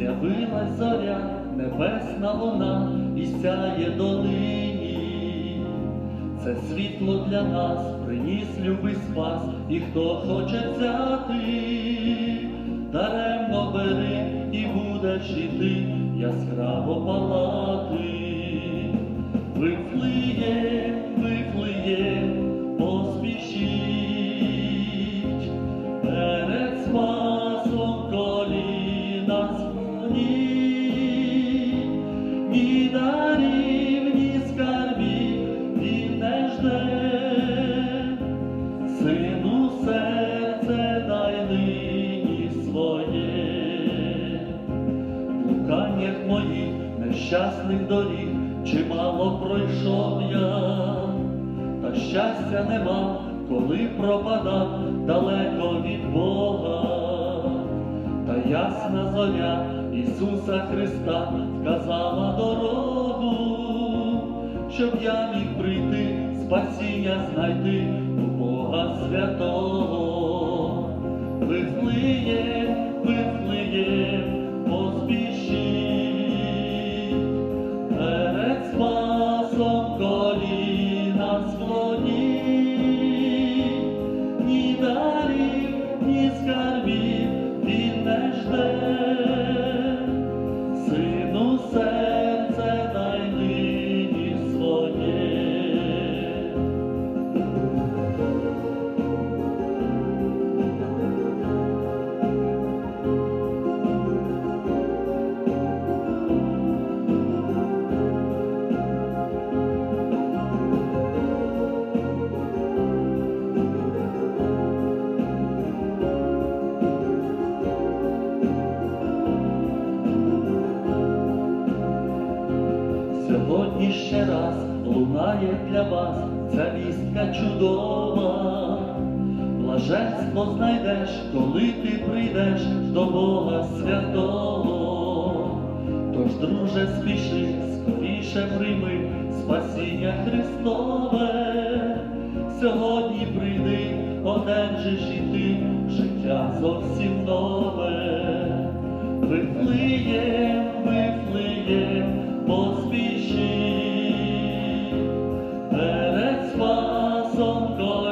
З'явилась зоря, небесна вона, і сяє долині. Це світло для нас приніс любий спас, і хто хоче взяти, даремно бери і будеш іти, яскраво палати. Вифлеєм, моїх нещасних доріг чимало пройшов я, та щастя нема, коли пропадав далеко від Бога, та ясна зоря Ісуса Христа вказала дорогу, щоб я міг прийти, спасіння знайти у Бога святого. Сьогодні ще раз лунає для вас ця вістка чудова. Блаженство знайдеш, коли ти прийдеш до Бога святого. Тож, друже, спіши, скоріше прийми спасіння Христове. Сьогодні прийди, одержиш і ти життя зовсім нове. Вифлеєм, God.